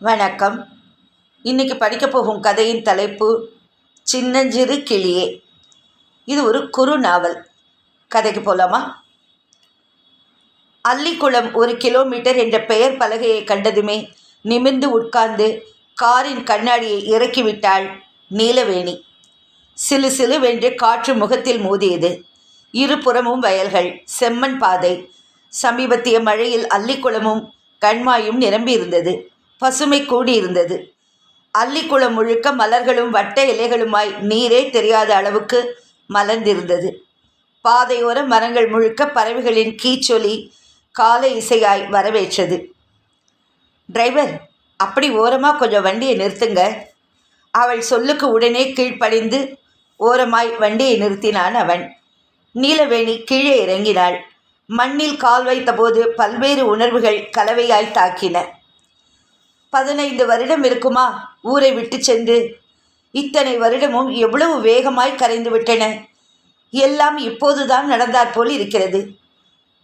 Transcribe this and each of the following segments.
வணக்கம். இன்னைக்கு படிக்க போகும் கதையின் தலைப்பு சின்னஞ்சிறு கிளியே. இது ஒரு குறு நாவல். கதைக்கு போலாமா? அல்லிக்குளம் ஒரு கிலோமீட்டர் என்ற பெயர் பலகையை கண்டதுமே நிமிர்ந்து உட்கார்ந்து காரின் கண்ணாடியை இறக்கிவிட்டாள் நீலவேணி. சிலு சிலுவென்று காற்று முகத்தில் மோதியது. இருபுறமும் வயல்கள் செம்மண் பாதை சமீபத்திய மழையில் அல்லிக்குளமும் கண்மாயும் நிரம்பியிருந்தது. பசுமை கூடியிருந்தது. அல்லிக்குளம் முழுக்க மலர்களும் வட்ட இலைகளுமாய் நீரே தெரியாத அளவுக்கு மலர்ந்திருந்தது. பாதையோர மரங்கள் முழுக்க பறவைகளின் கீச்சொலி காலை இசையாய் வரவேற்றது. டிரைவர் அப்படி ஓரமாக கொஞ்சம் வண்டியை நிறுத்துங்க. அவள் சொல்லுக்கு உடனே கீழ்ப்படிந்து ஓரமாய் வண்டியை நிறுத்தினான் அவன். நீலவேணி கீழே இறங்கினாள். மண்ணில் கால் வைத்தபோது பல்வேறு உணர்வுகள் கலவையாய் தாக்கின. பதினைந்து வருடம் இருக்குமா? ஊரை விட்டு சென்று. இத்தனை வருடமும் எவ்வளவு வேகமாய் கரைந்து விட்டன. எல்லாம் இப்போதுதான் நடந்தாற்போல் இருக்கிறது.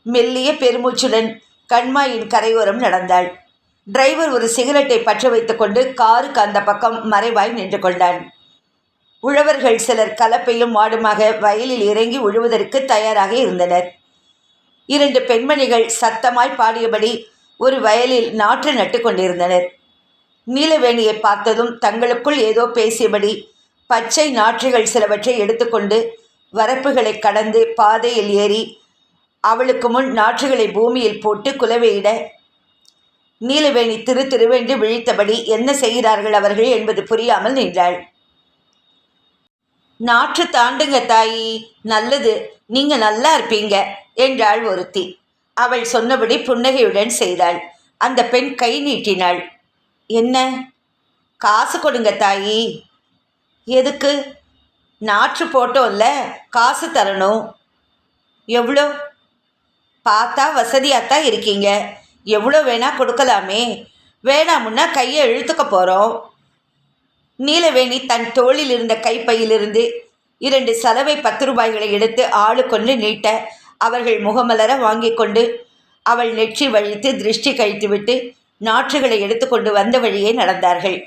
மெல்லிய பெருமூச்சுடன் கண்மாயின் கரையோரம் நடந்தாள். டிரைவர் ஒரு சிகரெட்டை பற்ற வைத்துக்கொண்டு காருக்கு அந்த பக்கம் மறைவாய் நின்று கொண்டான். உழவர்கள் சிலர் கலப்பையும் மாடுமாக வயலில் இறங்கி உழுவதற்கு தயாராக இருந்தனர். இரண்டு பெண்மணிகள் சத்தமாய் பாடியபடி ஒரு வயலில் நாற்று நட்டு கொண்டிருந்தனர். நீலவேணியை பார்த்ததும் தங்களுக்குள் ஏதோ பேசியபடி பச்சை நாற்றுகள் சிலவற்றை எடுத்துக்கொண்டு வரப்புகளை கடந்து பாதையில் ஏறி அவளுக்கு முன் நாற்றுகளை பூமியில் போட்டு குலவையிட. நீலவேணி திரு திருவென்று விழித்தபடி என்ன செய்கிறார்கள் அவர்கள் என்பது புரியாமல் நின்றாள். நாற்று தாண்டுங்க தாயி நல்லது. நீங்க நல்லா இருப்பீங்க என்றாள் ஒருத்தி. அவள் சொன்னபடி புன்னகையுடன் செய்தாள். அந்த பெண் கை நீட்டினாள். என்ன? காசு கொடுங்க தாயி. எதுக்கு? நாற்று போட்டோம்ல காசு தரணும். எவ்வளோ? பார்த்தா வசதியாகத்தான் இருக்கீங்க. எவ்வளோ வேணா கொடுக்கலாமே. வேணாமுன்னா கையை இழுத்துக்க போகிறோம் நீலவேணி தன் தோளில் இருந்த கைப்பையிலிருந்து இரண்டு சலவை பத்து ரூபாய்களை எடுத்து ஆளுக்கொண்டு நீட்ட அவர்கள் முகமலர வாங்கி கொண்டு அவள் நெற்றி வழித்து திருஷ்டி கழித்துவிட்டு நாற்றுகளை எடுத்துக்கொண்டு வந்த வழியே நடந்தார்கள்.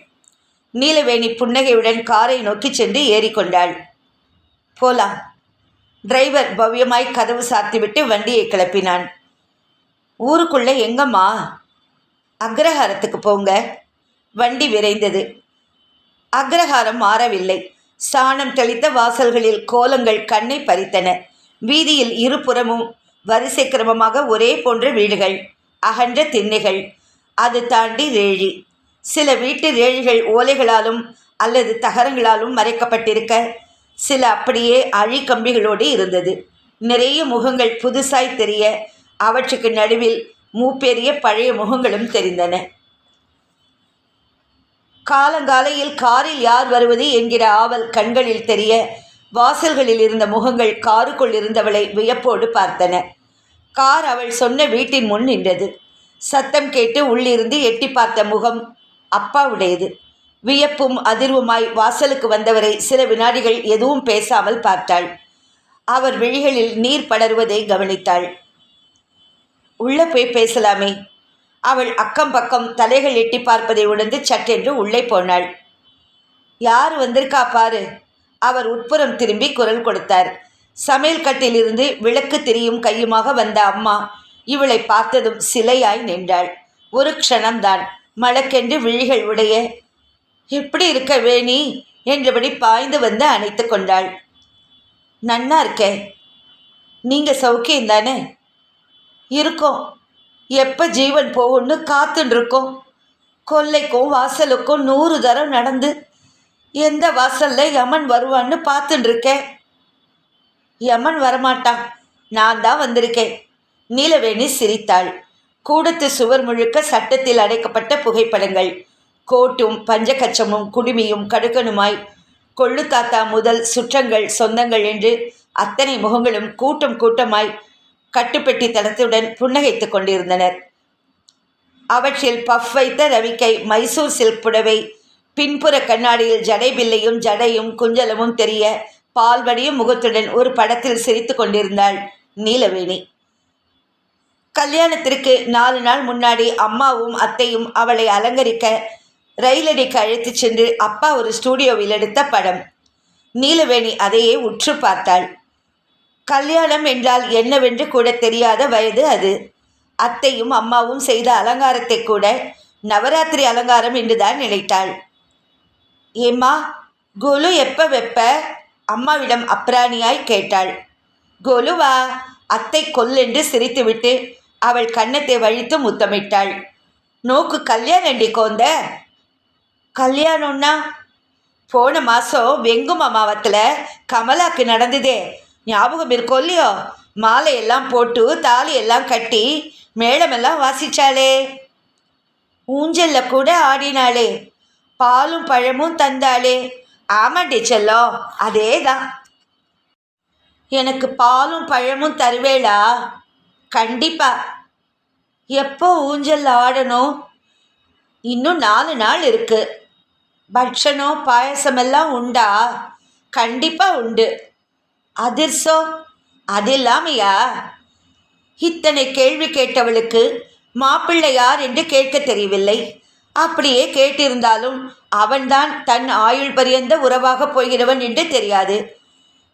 நீலவேணி புன்னகையுடன் காரை நோக்கி சென்று ஏறிக்கொண்டாள் போலாம் டிரைவர் பவ்யமாய் கதவு சாத்திவிட்டு வண்டியை கிளப்பினான். ஊருக்குள்ளே எங்கம்மா? அக்ரஹாரத்துக்கு போங்க. வண்டி விரைந்தது. அக்ரஹாரம் மாறவில்லை. சாணம் தெளித்த வாசல்களில் கோலங்கள் கண்ணை பறித்தன. வீதியில் இருபுறமும் வரிசை கிரமமாக ஒரே போன்ற வீடுகள் அகன்ற திண்ணைகள். அது தாண்டி ரேழி. சில வீட்டு ரேழிகள் ஓலைகளாலும் அல்லது தகரங்களாலும் மறைக்கப்பட்டிருக்க சில அப்படியே அழி கம்பிகளோடு இருந்தது. நிறைய முகங்கள் புதுசாய் தெரிய அவற்றுக்கு நடுவில் மூப்பெரிய பழைய முகங்களும் தெரிந்தன. காலங்காலையில் காரில் யார் வருவது என்கிற ஆவல் கண்களில் தெரிய வாசல்களில் இருந்த முகங்கள் காருக்குள் இருந்தவளை வியப்போடு பார்த்தன. கார் அவள் சொன்ன வீட்டின் முன் நின்றது. சத்தம் கேட்டு உள்ளிருந்து எட்டி பார்த்த முகம் அப்பாவுடையது. வியப்பும் அதிர்வுமாய் வாசலுக்கு வந்தவரை சில வினாடிகள் எதுவும் பேசாமல் பார்த்தாள். அவர் விழிகளில் நீர் படருவதை கவனித்தாள். உள்ளே போய் பேசலாமே. அவள் அக்கம் பக்கம் தலைகள் எட்டி பார்ப்பதை உணர்ந்து சட்டென்று உள்ளே போனாள். யார் வந்திருக்கா பாரு. அவர் உட்புறம் திரும்பி குரல் கொடுத்தார். சமையல் கட்டிலிருந்து விளக்கு தெரியும் கையுமாக வந்த அம்மா இவளை பார்த்ததும் சிலையாய் நின்றாள். ஒரு க்ஷணம்தான். மழக்கென்று விழிகள் உடைய எப்படி இருக்க வேணி? என்றபடி பாய்ந்து வந்து அணைத்து கொண்டாள். நன்னா இருக்கே. நீங்க சௌக்கியம் தானே? இருக்கோம் எப்போ ஜீவன் போகும்னு காத்துன்னு இருக்கோம் கொல்லைக்கும் வாசலுக்கும் நூறு தரம் நடந்து எந்த வாசல்ல யமன் வருவான்னு பார்த்துட்டு இருக்கேன் யமன் வரமாட்டான். நான் தான் வந்திருக்கேன். நீலவேணி சிரித்தாள். கூடத்து சுவர் முழுக்க சட்டத்தில் அடைக்கப்பட்ட புகைப்படங்கள். கோட்டும் பஞ்சகச்சமும் குடுமியும் கடுக்கனுமாய் கொள்ளு தாத்தா முதல் சுற்றங்கள் சொந்தங்கள் என்று அத்தனை முகங்களும் கூட்டம் கூட்டமாய் கட்டுப்பெட்டி தளத்துடன் புன்னகைத்துக் கொண்டிருந்தனர். அவற்றில் பஃப் வைத்த ரவிக்கை மைசூர் சில்க் புடவை பின்புற கண்ணாடியில் ஜடைபில்லையும் ஜடையும் குஞ்சலமும் தெரிய பால்வடியும் முகத்துடன் ஒரு படத்தில் சிரித்து கொண்டிருந்தாள் நீலவேணி. கல்யாணத்திற்கு நாலு நாள் முன்னாடி அம்மாவும் அத்தையும் அவளை அலங்கரிக்க ரயிலடிக்கு அழைத்துச் சென்று அப்பா ஒரு ஸ்டூடியோவில் எடுத்த படம். நீலவேணி அதையே உற்று பார்த்தாள். கல்யாணம் என்றால் என்னவென்று கூட தெரியாத வயது அது. அத்தையும் அம்மாவும் செய்த அலங்காரத்தை கூட நவராத்திரி அலங்காரம் என்றுதான் நினைத்தாள். ஏம்மா கோலு எப்போ வெப்ப? அம்மாவிடம் அப்ராணியாய் கேட்டாள். கோலுவா அத்தை கொல்லென்று சிரித்துவிட்டு அவள் கன்னத்தை வழித்து முத்தமிட்டாள். நோக்கு கல்யாணண்டி கோந்த? கல்யாணம்னா? போன மாதம் வெங்கும் அமாவத்தில் கமலாக்கு நடந்ததே. ஞாபகம் இருக்கோ இல்லையோ? மாலையெல்லாம் போட்டு தாலி எல்லாம் கட்டி மேளமெல்லாம் வாசிச்சாளே. ஊஞ்சலில் கூட ஆடினாளே. பாலும் பழமும் தந்தாளே. ஆமாண்டி செல்லம் அதே தான் எனக்கு பாலும் பழமும் தருவேளா? கண்டிப்பா. எப்போ ஊஞ்சல் ஆடணும்? இன்னும் நாலு நாள் இருக்கு. பட்சணம் பாயசமெல்லாம் உண்டா? கண்டிப்பாக உண்டு. அதிர்சோ? அது இல்லாமையா? இத்தனை கேள்வி கேட்டவளுக்கு மாப்பிள்ளை யார் என்று கேட்க தெரியவில்லை. அப்படியே கேட்டிருந்தாலும் அவன்தான் தன் ஆயுள் பரியந்த உறவாக போகிறவன் என்று தெரியாது.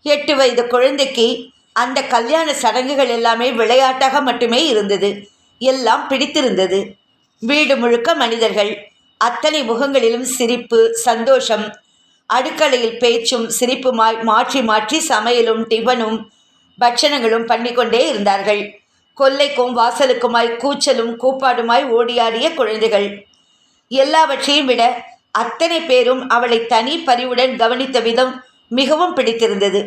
எட்டு வயது குழந்தைக்கு அந்த கல்யாண சடங்குகள் எல்லாமே விளையாட்டாக மட்டுமே இருந்தது. எல்லாம் பிடித்திருந்தது. வீடு முழுக்க மனிதர்கள். அத்தனை முகங்களிலும் சிரிப்பு சந்தோஷம். அடுக்கலையில் பேச்சும் சிரிப்புமாய் மாற்றி மாற்றி சமையலும் டிஃபனும் பட்சணங்களும் பண்ணிக்கொண்டே இருந்தார்கள். கொல்லைக்கும் வாசலுக்குமாய் கூச்சலும் கூப்பாடுமாய் ஓடியாடிய குழந்தைகள். எல்லாவற்றையும் விட அத்தனை பேரும் அவளை தனி பரிவுடன் கவனித்த விதம் மிகவும் பிடித்திருந்தது.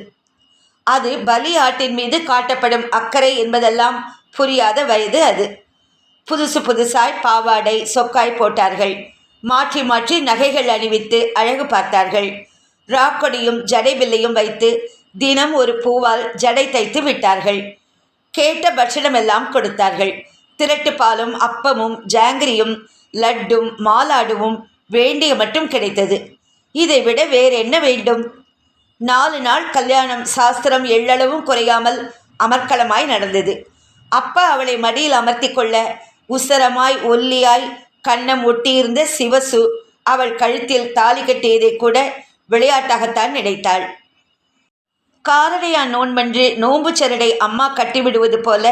அது பலி ஆட்டின் மீது காட்டப்படும் அக்கறை என்பதெல்லாம் புரியாத வயது அது. புதுசு புதுசாய் பாவாடை சொக்காய் போட்டார்கள். மாற்றி மாற்றி நகைகள் அணிவித்து அழகு பார்த்தார்கள். ராக்கொடியும் ஜடைபில்லையும் வைத்து தினம் ஒரு பூவால் ஜடை தைத்து விட்டார்கள். கேட்ட பட்சணமெல்லாம் கொடுத்தார்கள். திரட்டு பாலும் அப்பமும் ஜாங்கிரியும் லட்டும் மாலாடுவும் வேண்டிய மட்டும் கிடைத்தது. இதை விட வேற என்ன வேண்டும்? நாலு நாள் கல்யாணம் சாஸ்திரம் எள்ளளவும் குறையாமல் அமர்க்களமாய் நடந்தது. அப்பா அவளை மடியில் அமர்த்தி கொள்ள உசரமாய் ஒல்லியாய் கண்ணம் ஒட்டியிருந்த சிவசு அவள் கழுத்தில் தாலி கட்டியதை கூட விளையாட்டாகத்தான் நினைத்தாள். காரடையான் நோன்பன்று நோன்பு சரடை அம்மா கட்டிவிடுவது போல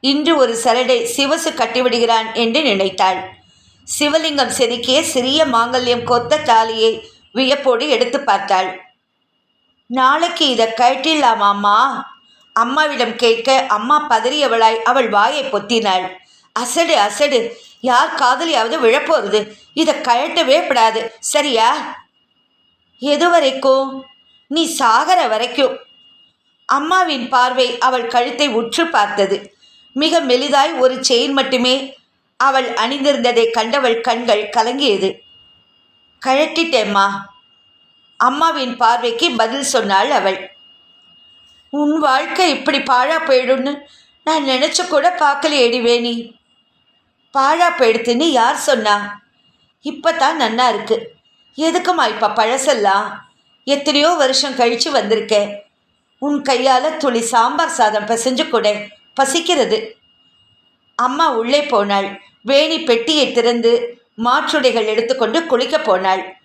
இன்று ஒரு சரடை சிவசு கட்டிவிடுகிறான் என்று நினைத்தாள். சிவலிங்கம் செதுக்கிய சிறிய மாங்கல்யம் கொத்த தாலியை வியப்போடு எடுத்து பார்த்தாள். நாளைக்கு இதை கட்டிடலாமாம்மா அம்மாவிடம் கேட்க அம்மா பதறியவளாய் அவள் வாயை பொத்தினாள். அசடு அசடு யார் காதலியாவது விழப்போறது? இதை கழட்டவே படாது சரியா? எது வரைக்கும் நீ சாகர வரைக்கும். அம்மாவின் பார்வை அவள் கழுத்தை உற்று பார்த்தது. மிக மெலிதாய் ஒரு செயின் மட்டுமே அவள் அணிந்திருந்ததை கண்டவள் கண்கள் கலங்கியது. கழட்டிட்டேம்மா. அம்மாவின் பார்வைக்கு பதில் சொன்னாள் அவள். உன் வாழ்க்கை இப்படி பாழா போயிடும்னு நான் நினச்சி கூட பார்க்கலையேடி வேணி. பாழா போயிடுத்துன்னு யார் சொன்னா? இப்போ தான் நன்னா இருக்கு. எதுக்குமா இப்போ பழசெல்லாம்? எத்தனையோ வருஷம் கழித்து வந்திருக்கேன் உன் கையால் துளி சாம்பார் சாதம் பிசைஞ்சு கூட பசிக்கிறது. அம்மா உள்ளே போனாள். வேணி பெட்டியை திறந்து மாற்றுடைகள் எடுத்துக்கொண்டு குளிக்கப் போனாள்.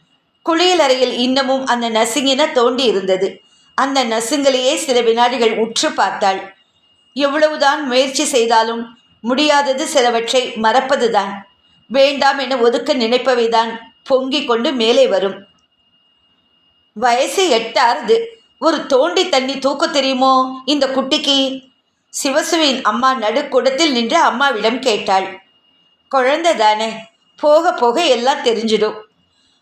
குளியலறையில் இன்னமும் அந்த நசுங்கின தோண்டி இருந்தது அந்த நசுங்களையே சில வினாடிகள் உற்று பார்த்தாள். எவ்வளவுதான் முயற்சி செய்தாலும் முடியாதது சிலவற்றை மறப்பதுதான். வேண்டாம் என ஒதுக்க நினைப்பவைதான் பொங்கிக் கொண்டு மேலே வரும். வயசு எட்டாறுது. ஒரு தோண்டி தண்ணி தூக்க தெரியுமோ இந்த குட்டிக்கு? சிவசுவின் அம்மா நடுக்கூடத்தில் நின்று அம்மாவிடம் கேட்டாள். குழந்தை தானே. போக போக எல்லாம் தெரிஞ்சிடும்.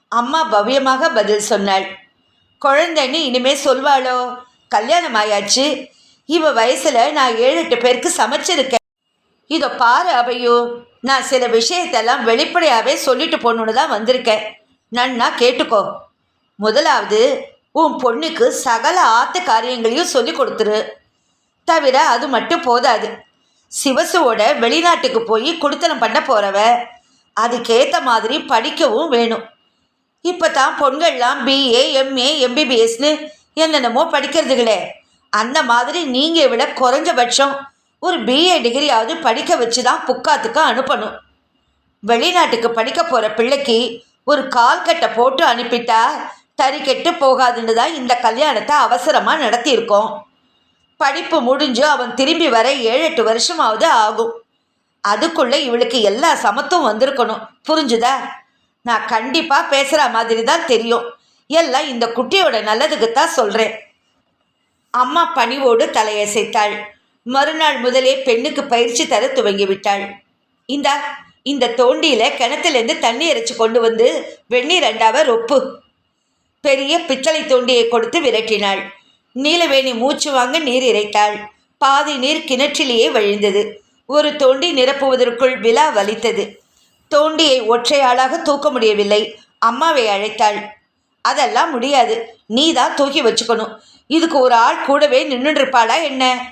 அம்மா பவ்யமாக பதில் சொன்னாள். குழந்தைன்னு இனிமே சொல்வாளோ? கல்யாணம் ஆயாச்சு. இவ வயசுல நான் ஏழு எட்டு பேருக்கு சமைச்சிருக்கேன். இதோ பாரு அவையோ நான் சில விஷயத்தெல்லாம் வெளிப்படையாகவே சொல்லிட்டு போகணுன்னு தான் வந்திருக்கேன். நன்னா கேட்டுக்கோ. முதலாவது உன் பொண்ணுக்கு சகல ஆத்த காரியங்களையும் சொல்லி கொடுத்துரு. தவிர அது மட்டும் போதாது. சிவசுவோட வெளிநாட்டுக்கு போய் குடுத்தனம் பண்ண போகிறவ அதுக்கேற்ற மாதிரி படிக்கவும் வேணும். இப்போ தான் பொண்கள்லாம் பிஏ எம்ஏ எம்பிபிஎஸ்னு என்னென்னமோ படிக்கிறதுகளே. அந்த மாதிரி நீங்கள் விட குறைஞ்சபட்சம் ஒரு பிஏ டிகிரியாவது படிக்க வச்சு தான் புக்காத்துக்கு அனுப்பணும். வெளிநாட்டுக்கு படிக்க போகிற பிள்ளைக்கு ஒரு கால் கட்டை போட்டு அனுப்பிட்டா தறி கெட்டு போகாதுன்னு தான் இந்த கல்யாணத்தை அவசரமாக நடத்தியிருக்கோம். படிப்பு முடிஞ்சு அவன் திரும்பி வர ஏழு எட்டு வருஷமாவது ஆகும். அதுக்குள்ளே இவளுக்கு எல்லா சமத்துவம் வந்திருக்கணும். புரிஞ்சுதா? நான் கண்டிப்பாக பேசுகிற மாதிரி தான் தெரியும். எல்லாம் இந்த குட்டியோட நல்லதுக்கு தான் சொல்கிறேன் அம்மா பணிவோடு தலையசைத்தாள். மறுநாள் முதலே பெண்ணுக்கு பயிற்சி தர துவங்கி விட்டாள். இந்தா இந்த தோண்டியில கிணத்துலேருந்து தண்ணி இறைச்சி கொண்டு வந்து வெந்நீர் ரெண்டாவ ரொப்பு. பெரிய பித்தளை தோண்டியை கொடுத்து விரட்டினாள். நீலவேணி மூச்சு வாங்க நீர் இறைத்தாள். பாதி நீர் கிணற்றிலேயே வழிந்தது. ஒரு தோண்டி நிரப்புவதற்குள் விழா வலித்தது. தோண்டியை ஒற்றையாளாக தூக்க முடியவில்லை. அம்மாவை அழைத்தாள். அதெல்லாம் முடியாது. நீ தான் தூக்கி வச்சுக்கணும். இதுக்கு ஒரு ஆள் கூடவே நின்றுருப்பாளா என்ன?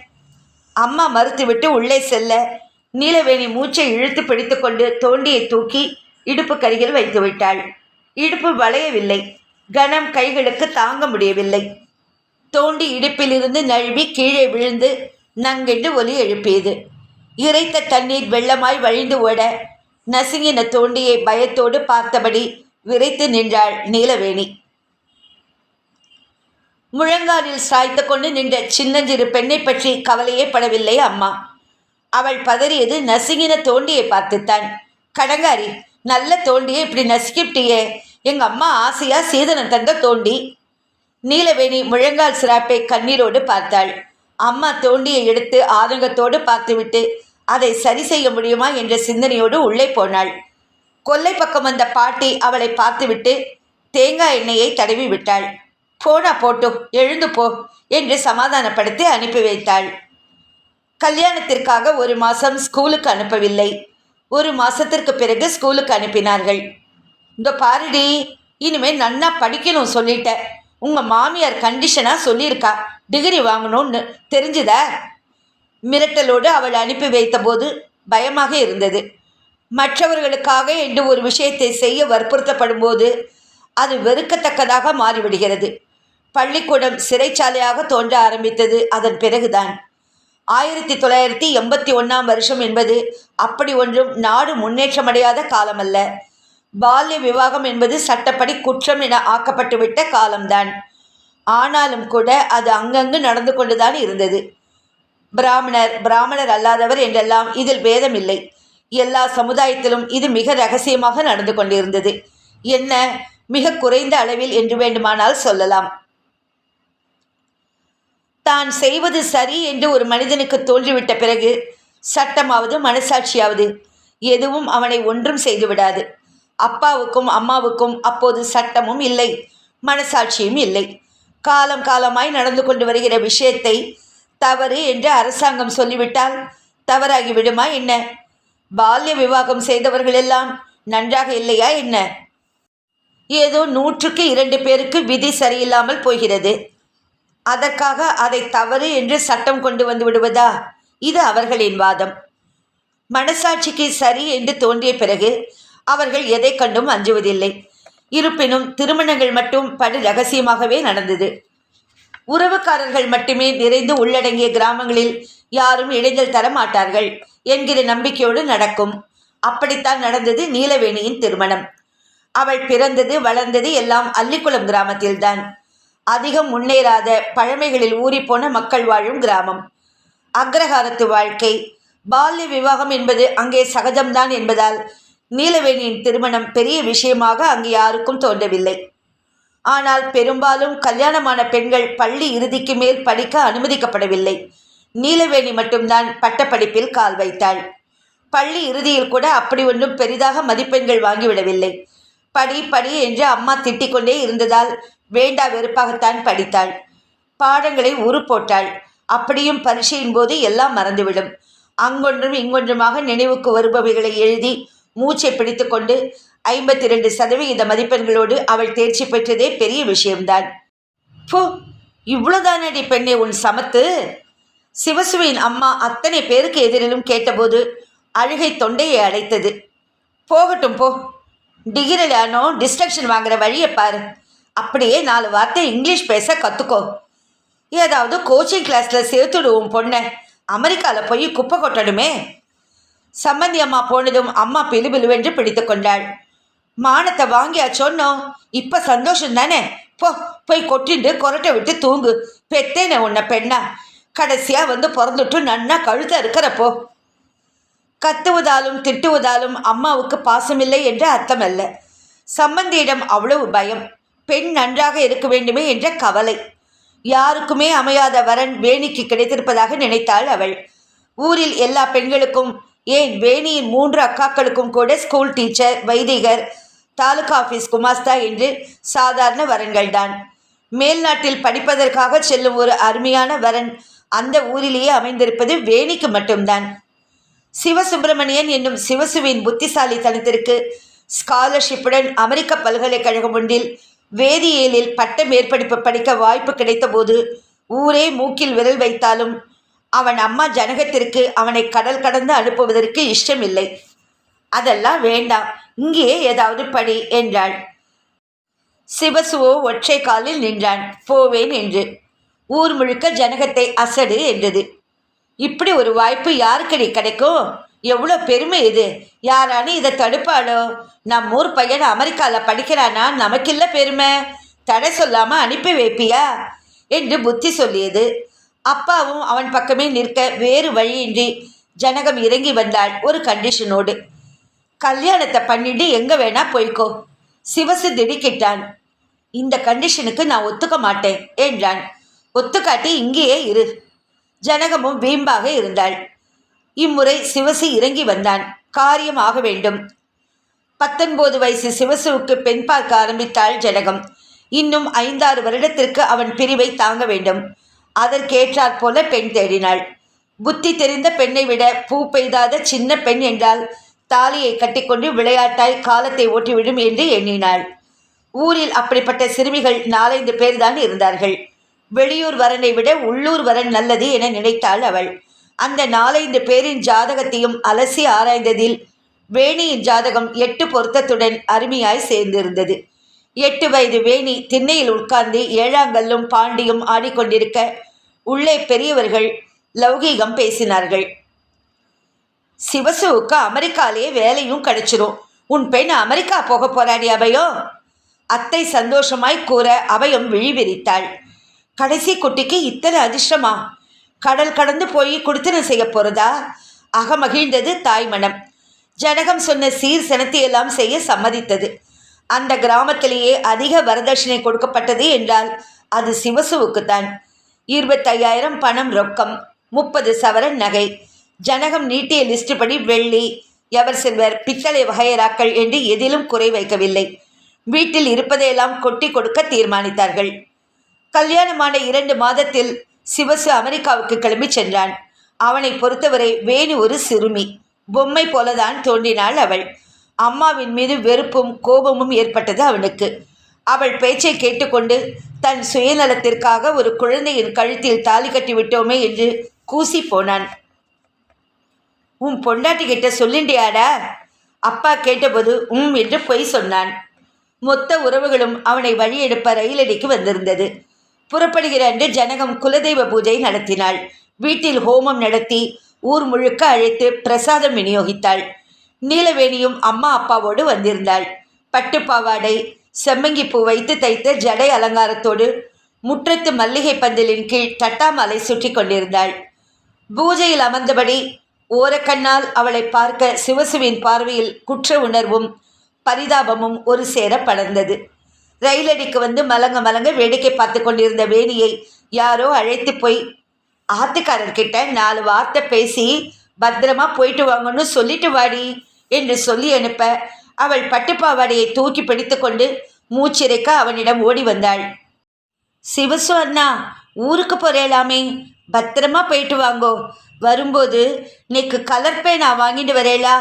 அம்மா மறுத்துவிட்டு உள்ளே செல்ல. நீலவேணி மூச்சை இழுத்து பிடித்துக்கொண்டு தோண்டியை தூக்கி இடுப்பு கரியில் வைத்து விட்டாள் இடுப்பு வளையவில்லை. கனம் கைகளுக்கு தாங்க முடியவில்லை. தோண்டி இடுப்பிலிருந்து நழுவி கீழே விழுந்து நங்கென்று ஒலி எழுப்பியது. இறைத்த தண்ணீர் வெள்ளமாய் வழிந்து ஓட நசுங்கின தோண்டியை பயத்தோடு பார்த்தபடி விரைத்து நின்றாள் நீலவேணி. முழங்காலில் சாய்த்து கொண்டு நின்ற சின்னஞ்சிறு பெண்ணை பற்றி கவலையே படவில்லை அம்மா. அவள் பதறியது நசுங்கின தோண்டியை பார்த்துத்தான். கடங்காரி நல்ல தோண்டியை இப்படி நசுக்கிப்டியே எங்க அம்மா ஆசையா சீதனம் தந்த தோண்டி. நீலவேணி முழங்கால் சிராப்பை கண்ணீரோடு பார்த்தாள். அம்மா தோண்டியை எடுத்து ஆதங்கத்தோடு பார்த்துவிட்டு அதை சரி செய்ய முடியுமா? என்ற சிந்தனையோடு உள்ளே போனாள். கொல்லை பக்கம் வந்த பாட்டி அவளை பார்த்துவிட்டு தேங்காய் எண்ணெயை தடவி விட்டாள். போனா போட்டும் எழுந்து போ என்று சமாதானப்படுத்தி அனுப்பி வைத்தாள். கல்யாணத்திற்காக ஒரு மாதம் ஸ்கூலுக்கு அனுப்பவில்லை. ஒரு மாதத்திற்கு பிறகு ஸ்கூலுக்கு அனுப்பினார்கள். இந்த பாருடி இனிமேல் நன்னா படிக்கணும் சொல்லிட்டேன் உங்கள் மாமியார் கண்டிஷனாக சொல்லியிருக்கா. டிகிரி வாங்கணும்னு தெரிஞ்சுதா? மிரட்டலோடு அவள் அனுப்பி வைத்தபோது பயமாக இருந்தது. மற்றவர்களுக்காக என்று ஒரு விஷயத்தை செய்ய வற்புறுத்தப்படும் போது அது வெறுக்கத்தக்கதாக மாறிவிடுகிறது. பள்ளிக்கூடம் சிறைச்சாலையாக தோன்ற ஆரம்பித்தது அதன் பிறகுதான். ஆயிரத்தி தொள்ளாயிரத்தி எண்பத்தி ஒன்றாம் வருஷம் என்பது அப்படி ஒன்றும் நாடு முன்னேற்றமடையாத காலமல்ல. பால்ய விவாகம் என்பது சட்டப்படி குற்றம் என ஆக்கப்பட்டுவிட்ட காலம்தான். ஆனாலும் கூட அது அங்கங்கு நடந்து கொண்டுதான் இருந்தது. பிராமணர் பிராமணர் அல்லாதவர் என்றெல்லாம் இதில் பேதமில்லை. எல்லா சமுதாயத்திலும் இது மிக ரகசியமாக நடந்து கொண்டிருந்தது. என்ன மிக குறைந்த அளவில் என்று வேண்டுமானால் சொல்லலாம். தான் செய்வது சரி என்று ஒரு மனிதனுக்கு தோன்றிவிட்ட பிறகு சட்டமாவது மனசாட்சியாவது எதுவும் அவனை ஒன்றும் செய்துவிடாது. அப்பாவுக்கும் அம்மாவுக்கும் அப்போது சட்டமும் இல்லை மனசாட்சியும் இல்லை. காலம் காலமாய் நடந்து கொண்டு வருகிற விஷயத்தை தவறு என்று அரசாங்கம் சொல்லிவிட்டால் தவறாகி விடுமா என்ன? பால்ய விவாகம் செய்தவர்கள் எல்லாம் நன்றாக இல்லையா என்ன? ஏதோ நூற்றுக்கு இரண்டு பேருக்கு விதி சரியில்லாமல் போகிறது. அதற்காக அதை தவறு என்று சட்டம் கொண்டு வந்து விடுவதா? இது அவர்களின் வாதம். மனசாட்சிக்கு சரி என்று தோன்றிய பிறகு அவர்கள் எதை கண்டும் அஞ்சுவதில்லை. இருப்பினும் திருமணங்கள் மட்டும் படு ரகசியமாகவே நடந்தது. உறவுக்காரர்கள் மட்டுமே நிறைந்து உள்ளடங்கிய கிராமங்களில் யாரும் இடைஞ்சல் தர மாட்டார்கள் என்கிற நம்பிக்கையோடு நடக்கும். அப்படித்தான் நடந்தது நீலவேணியின் திருமணம். அவள் பிறந்தது வளர்ந்தது எல்லாம் அல்லிக்குளம் கிராமத்தில்தான். அதிகம் முன்னேறாத பழமைகளில் ஊறிப்போன மக்கள் வாழும் கிராமம். அக்ரஹாரத்து வாழ்க்கை. பால்ய விவாகம் என்பது அங்கே சகஜம்தான் என்பதால் நீலவேணியின் திருமணம் பெரிய விஷயமாக அங்கு யாருக்கும் தோன்றவில்லை. ஆனால் பெரும்பாலும் கல்யாணமான பெண்கள் பள்ளி இறுதிக்கு மேல் படிக்க அனுமதிக்கப்படவில்லை. நீலவேணி மட்டும்தான் பட்டப்படிப்பில் கால் வைத்தாள். பள்ளி இறுதியில் கூட அப்படி ஒன்றும் பெரிதாக மதிப்பெண்கள் வாங்கிவிடவில்லை. படி படி என்று அம்மா திட்டிக்கொண்டே இருந்ததால் வேண்டா வெறுப்பாகத்தான் படித்தாள். பாடங்களை உரு போட்டாள். அப்படியும் பரீட்சையின் போது எல்லாம் மறந்துவிடும். அங்கொன்றும் இங்கொன்றுமாக நினைவுக்கு வருபவைகளை எழுதி மூச்சை பிடித்துக்கொண்டு ஐம்பத்தி ரெண்டு சதவிகித மதிப்பெண்களோடு அவள் தேர்ச்சி பெற்றதே பெரிய விஷயம்தான். போ இவ்வளோதானடி பெண்ணே உன் சமத்து? சிவசுவின் அம்மா அத்தனை பேருக்கு எதிரிலும் கேட்டபோது அழுகை தொண்டையை அடைத்தது. போகட்டும் போ. டிகிரிலானோ டிஸ்ட்ரக்ஷன் வாங்குற வழியை பாரு. அப்படியே நாலு வார்த்தை இங்கிலீஷ் பேச கற்றுக்கோ ஏதாவது கோச்சிங் கிளாஸில் சேர்த்துடுவோம் பொண்ணை. அமெரிக்காவில் போய் குப்பை கொட்டணுமே. சம்மந்தி அம்மா போனதும் அம்மா பிலுபிலுவென்று பிடித்து கொண்டாள். மானத்தை வாங்கியா சொன்னோம் இப்போ சந்தோஷம் தானே? போ போய் கொட்டிண்டு கொரட்டை விட்டு தூங்கு. பெத்தேனே உன்னை பெண்ணா. கடைசியாக வந்து பிறந்துட்டு நன்னா கழுத்த இருக்கிறப்போ கத்துவதாலும் திட்டுவதாலும் அம்மாவுக்கு பாசமில்லை என்ற அர்த்தமல்ல சம்பந்தியிடம் அவ்வளவு பயம். பெண் நன்றாக இருக்க வேண்டுமே என்ற கவலை. யாருக்குமே அமையாத வரன் வேணிக்கு கிடைத்திருப்பதாக நினைத்தாள் அவள். ஊரில் எல்லா பெண்களுக்கும் ஏன் வேணியின் மூன்று அக்காக்களுக்கும் கூட ஸ்கூல் டீச்சர் வைதிகர் தாலுகா ஆஃபீஸ் குமாஸ்தா என்று சாதாரண வரன்கள்தான். மேல்நாட்டில் படிப்பதற்காக செல்லும் ஒரு அருமையான வரன் அந்த ஊரிலேயே அமைந்திருப்பது வேணிக்கு மட்டும்தான். சிவசுப்பிரமணியன் என்னும் சிவசுவின் புத்திசாலித்தனத்திற்கு ஸ்காலர்ஷிப்புடன் அமெரிக்க பல்கலைக்கழகம் ஒன்றில் வேதியியலில் பட்ட மேற்படிப்பு படிக்க வாய்ப்பு கிடைத்தபோது ஊரே மூக்கில் விரல் வைத்தாலும் அவன் அம்மா ஜனகத்திற்கு அவனை கடல் கடந்து அனுப்புவதற்கு இஷ்டமில்லை. அதெல்லாம் வேண்டாம் இங்கேயே ஏதாவது படி என்றாள். சிவசுவோ ஒற்றை காலில் நின்றான். போவேன் என்று. ஊர் முழுக்க ஜனகத்தை அசடு என்றது. இப்படி ஒரு வாய்ப்பு யாருக்கடி கிடைக்கும்? எவ்வளோ பெருமை இது. யாரானு இதை தடுப்பாளோ? நம்ம ஊர் பையன் அமெரிக்காவில் படிக்கிறானா? நமக்கில்ல பெருமை. தடை சொல்லாமல் அனுப்பி வைப்பியா? என்று புத்தி சொல்லியது. அப்பாவும் அவன் பக்கமே நிற்க வேறு வழியின்றி ஜனகம் இறங்கி வந்தாள் ஒரு கண்டிஷனோடு கல்யாணத்தை பண்ணிட்டு எங்கே வேணா போய்க்கோ. சிவசு திடுக்கிட்டான். இந்த கண்டிஷனுக்கு நான் ஒத்துக்க மாட்டேன் என்றான். ஒத்துக்காட்டி இங்கேயே இரு. ஜனகமும் வீம்பாக இருந்தாள். இம்முறை சிவசு இறங்கி வந்தான். காரியம் ஆக வேண்டும். பத்தொன்பது வயசு சிவசுவுக்கு பெண் பார்க்க ஆரம்பித்தாள் ஜனகம். இன்னும் ஐந்தாறு வருடத்திற்கு அவன் பிரிவை தாங்க வேண்டும். அதற்கேற்றாற் போல பெண் தேடினாள். புத்தி தெரிந்த பெண்ணை விட பூ பெய்தாத சின்ன பெண் என்றால் தாலியை கட்டிக்கொண்டு விளையாட்டாய் காலத்தை ஓட்டிவிடும் என்று எண்ணினாள். ஊரில் அப்படிப்பட்ட சிறுமிகள் நாலைந்து பேர்தான் இருந்தார்கள். வெளியூர் வரனை விட உள்ளூர் வரன் நல்லது என நினைத்தாள் அவள். அந்த நாலைந்து பேரின் ஜாதகத்தையும் அலசி ஆராய்ந்ததில் வேணியின் ஜாதகம் எட்டு பொருத்தத்துடன் அருமையாய் சேர்ந்திருந்தது. எட்டு வயது வேணி திண்ணையில் உட்கார்ந்து ஏழாங்கல்லும் பாண்டியும் ஆடிக்கொண்டிருக்க உள்ளே பெரியவர்கள் லௌகீகம் பேசினார்கள். சிவசுவுக்கு அமெரிக்காலேயே வேலையும் கிடைச்சிரும். உன் பெண் அமெரிக்கா போக போராடி அபயோ? அத்தை சந்தோஷமாய் கூற அபயம் விழிவிரித்தாள். கடைசி குட்டிக்கு இத்தனை அதிர்ஷ்டமா? கடல் கடந்து போய் குடுத்தனம் செய்ய போறதா? அகமகிழ்ந்தது தாய் மனம். ஜனகம் சொன்ன சீர் செனத்தையெல்லாம் செய்ய சம்மதித்தது. அந்த கிராமத்திலேயே அதிக வரதட்சணை கொடுக்கப்பட்டது என்றால் அது சிவசுவுக்குத்தான். இருபத்தையாயிரம் பணம் ரொக்கம் முப்பது சவரன் நகை ஜனகம் நீட்டிய லிஸ்ட் படி வெள்ளி எவர் சில்வர் பித்தளை வகையராக்கள் என்று எதிலும் குறை வைக்கவில்லை. வீட்டில் இருப்பதையெல்லாம் கொட்டி கொடுக்க தீர்மானித்தார்கள். கல்யாணமான இரண்டு மாதத்தில் சிவசு அமெரிக்காவுக்கு கிளம்பி சென்றான். அவனை பொறுத்தவரை வேணு ஒரு சிறுமி. பொம்மை போலதான் தோன்றினாள் அவள். அம்மாவின் மீது வெறுப்பும் கோபமும் ஏற்பட்டது அவனுக்கு. அவள் பேச்சை கேட்டுக்கொண்டு தன் சுயநலத்திற்காக ஒரு குழந்தையின் கழுத்தில் தாலி கட்டி விட்டோமே என்று கூசி போனான் உன் பொண்டாட்டி கிட்ட சொல்லிண்டியாடா? அப்பா கேட்டபோது உம் என்று பொய் சொன்னான். மொத்த உறவுகளும் அவனை வழியெடுப்ப ரயிலடிக்கு வந்திருந்தது. புறப்படுகிற அன்று ஜனகம் குலதெய்வ பூஜை நடத்தினாள். வீட்டில் ஹோமம் நடத்தி ஊர் முழுக்க அழைத்து பிரசாதம் விநியோகித்தாள். நீலவேணியும் அம்மா அப்பாவோடு வந்திருந்தாள். பட்டுப்பாவாடை செம்மங்கி பூ வைத்து தைத்த ஜடை அலங்காரத்தோடு முற்றத்து மல்லிகை பந்தலின் கீழ் தட்டாமலை சுற்றி கொண்டிருந்தாள். பூஜையில் அமர்ந்தபடி ஓரக்கண்ணால் அவளை பார்க்க சிவசுவின் பார்வையில் குற்ற உணர்வும் பரிதாபமும் ஒரு சேர படர்ந்தது. ரயிலடிக்கு வந்து மலங்க மலங்க வேடிக்கை பார்த்து கொண்டிருந்த வேணியை யாரோ அழைத்து போய் ஆத்துக்காரர்கிட்ட நாலு வார்த்தை பேசி பத்திரமா போயிட்டு வாங்கன்னு சொல்லிட்டு வாடி. என்று சொல்லி அனுப்ப அவள் பட்டுப்பாவாடையை தூக்கி பிடித்துக்கொண்டு மூச்சிறைக்க அவனிடம் ஓடி வந்தாள். சிவசு அண்ணா ஊருக்கு போறேலாமே. பத்திரமா போயிட்டு வாங்கோ. வரும்போது இன்னைக்கு கலர் பேனா வாங்கிட்டு வரேலா.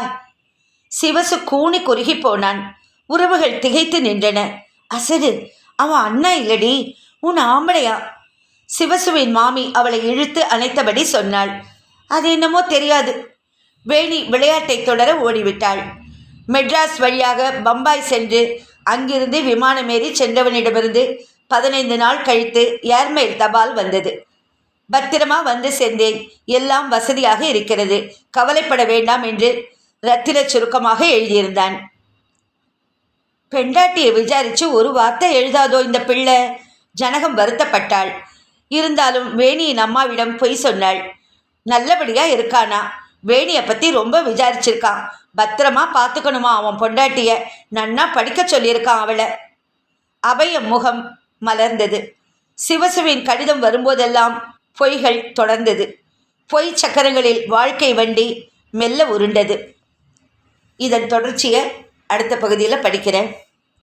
சிவசு கூனி குறுகி போனான். உறவுகள் திகைத்து நின்றன. அசடு அவன் அண்ணா இல்லடி. உன் ஆம்பளையா? சிவசுவின் மாமி அவளை இழுத்து அணைத்தபடி சொன்னாள். அது என்னமோ தெரியாது. வேணி விளையாட்டை தொடர ஓடிவிட்டாள். மெட்ராஸ் வழியாக பம்பாய் சென்று அங்கிருந்து விமானமேறி சென்றவனிடமிருந்து பதினைந்து நாள் கழித்து ஏர்மெயில் தபால் வந்தது. பத்திரமா வந்து சேர்ந்தேன். எல்லாம் வசதியாக இருக்கிறது. கவலைப்பட வேண்டாம் என்று ரத்தின சுருக்கமாக எழுதியிருந்தான். பெண்டாட்டியை விசாரிச்சு ஒரு வார்த்தை எழுதாதோ இந்த பிள்ளை? ஜனகம் வருத்தப்பட்டாள். இருந்தாலும் வேணியின் அம்மாவிடம் பொய் சொன்னாள். நல்லபடியா இருக்கானா? வேணியை பற்றி ரொம்ப விசாரிச்சிருக்கான். பத்திரமா பார்த்துக்கணுமா அவன் பொண்டாட்டிய? நன்னா படிக்க சொல்லியிருக்கான் அவளை. அபயம் முகம் மலர்ந்தது. சிவசுவின் கடிதம் வரும்போதெல்லாம் பொய்கள் தொடர்ந்தது. பொய் சக்கரங்களில் வாழ்க்கை வண்டி மெல்ல உருண்டது. இதன் தொடர்ச்சியை அடுத்த பகுதியில் படிக்கிறேன்.